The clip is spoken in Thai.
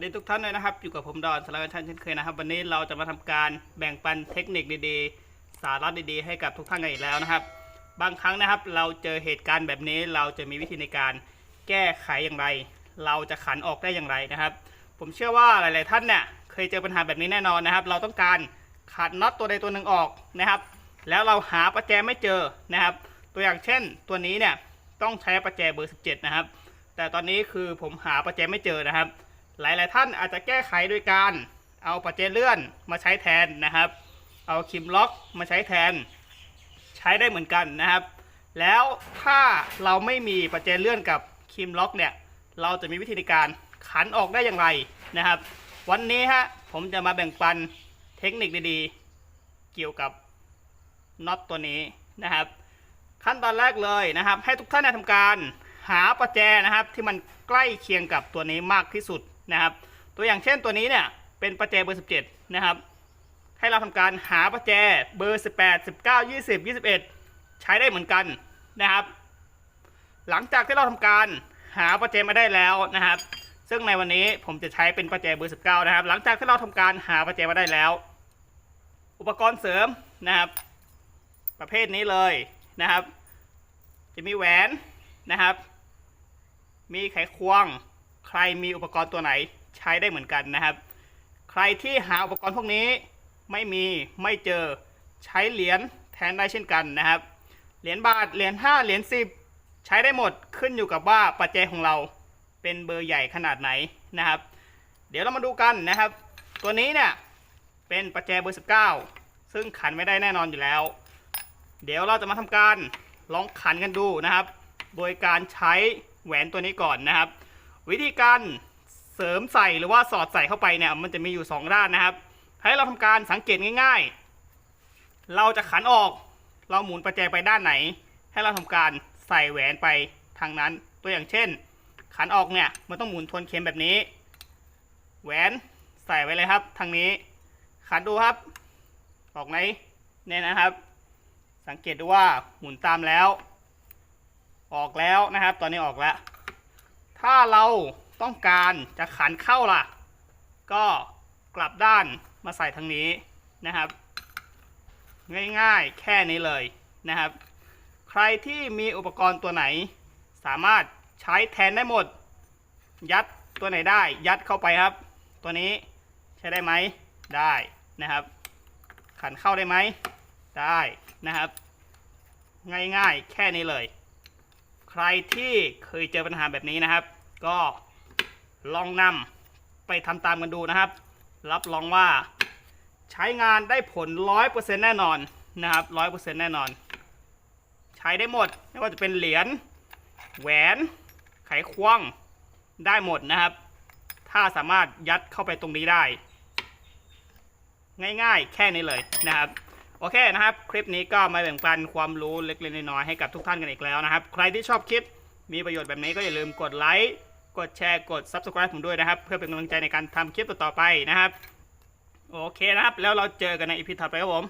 สดีทุกท่านเลยนะครับ อยู่กับผมดอนสารวัตรชันเช่นเคยนะครับ วันนี้เราจะมาทำการแบ่งปันเทคนิคดีๆ สาระดีๆ ให้กับทุกท่านกันอีกแล้วนะครับ บางครั้งนะครับ เราเจอเหตุการณ์แบบนี้เราจะมีวิธีในการแก้ไขอย่างไร เราจะขันออกได้อย่างไรนะครับ ผมเชื่อว่าหลาย ๆ ท่านเนี่ยเคยเจอปัญหาแบบนี้แน่นอนนะครับ เราต้องการขัดน็อตตัวใดตัวหนึ่งออกนะครับ แล้วเราหาประแจไม่เจอนะครับ ตัวอย่างเช่น ตัวนี้เนี่ยต้องใช้ประแจเบอร์ 17 นะครับ แต่ตอนนี้คือผมหาประแจไม่เจอนะครับ หลายๆท่านอาจจะแก้ไขโดยการเอาประแจเลื่อนมาใช้แทนนะครับ เอาคิมล็อกมาใช้แทน ใช้ได้เหมือนกันนะครับ แล้วถ้าเราไม่มีประแจเลื่อนกับคิมล็อกเนี่ยเราจะมีวิธีในการขันออกได้อย่างไรนะครับ วันนี้ฮะผมจะมาแบ่งปันเทคนิคดีๆ เกี่ยวกับน็อตตัวนี้นะครับ ขั้นตอนแรกเลยนะครับ ให้ทุกท่านทำการหาประแจนะครับ ที่มันใกล้เคียงกับตัวนี้มากที่สุด นะครับ ตัวอย่างเช่นตัวนี้เนี่ยเป็นประแจเบอร์ 17 นะครับ ให้เราทำการหาประแจเบอร์ 18 19 20 21 ใช้ได้เหมือนกันนะครับ หลังจากที่เราทำการหาประแจมาได้แล้วนะครับ ซึ่งในวันนี้ผมจะใช้เป็นประแจเบอร์ 19 นะครับ หลังจากที่เราทำการหาประแจมาได้แล้ว อุปกรณ์เสริมนะครับ ประเภทนี้เลยนะครับ จะมีแหวนนะครับ มีไขควง ใครมีอุปกรณ์ตัวไหนใช้ได้เหมือนกันนะครับ ใครที่หาอุปกรณ์พวกนี้ไม่มีไม่เจอใช้เหรียญแทนได้เช่นกันนะครับ เหรียญบาทเหรียญ5เหรียญ10 ใช้ได้หมดขึ้นอยู่กับว่าปัจจัยของเราเป็นเบอร์ใหญ่ขนาดไหนนะครับ เดี๋ยวเรามาดูกันนะครับ ตัวนี้เนี่ยเป็นปัจจัยเบอร์ 19 ซึ่งขันไม่ได้แน่นอนอยู่แล้ว เดี๋ยวเราจะมาทำการลองขันกันดูนะครับ โดยการใช้แหวนตัวนี้ก่อนนะครับ วิธีการเสริมใส่หรือว่าสอดใส่เข้าไปเนี่ยมันจะมีอยู่ 2 ด้านนะครับ ให้เราทำการสังเกตง่ายๆ เราจะขันออก เราหมุนประแจไปด้านไหน ให้เราทำการใส่แหวนไปทางนั้นตัวอย่างเช่น ขันออกเนี่ยมันต้องหมุนทวนเข็มแบบนี้ แหวนใส่ไว้เลยครับ ทางนี้ ขันดูครับ ออกไหมเนี่ยนะครับ สังเกตดูว่าหมุนตามแล้ว ออกแล้วนะครับ ตอนนี้ออกแล้ว ถ้าเราต้องการจะขันเข้าล่ะ ก็กลับด้านมาใส่ทางนี้นะครับ ง่ายๆแค่นี้เลยนะครับ ใครที่มีอุปกรณ์ตัวไหน สามารถใช้แทนได้หมด ยัดตัวไหนได้ ยัดเข้าไปครับ ตัวนี้ใช้ได้ไหมได้นะครับ ขันเข้าได้ไหมได้นะครับ ง่ายๆแค่นี้เลย ใครที่เคยเจอปัญหาแบบนี้นะครับ ก็ลองนำไปทำตามกันดูนะครับ รับรองว่าใช้งานได้ผล 100%แน่นอนนะครับ 100%แน่นอน ใช้ได้หมด ไม่ว่าจะเป็นเหรียญแหวนไขควงได้หมดนะครับ ถ้าสามารถยัดเข้าไปตรงนี้ได้ ง่ายๆ แค่นี้เลยนะครับ โอเคนะครับ คลิปนี้ก็มาแบ่งปันความรู้เล็กๆน้อยๆให้กับทุกท่านกันอีกแล้วนะครับ ใครที่ชอบคลิปมีประโยชน์แบบนี้ก็อย่าลืมกดไลค์กดแชร์กด Subscribe ผมด้วยนะครับ เพื่อเป็นกำลังใจในการทำคลิปต่อๆไปนะครับ โอเคนะครับ แล้วเราเจอกันในอีพีถัดไปครับผม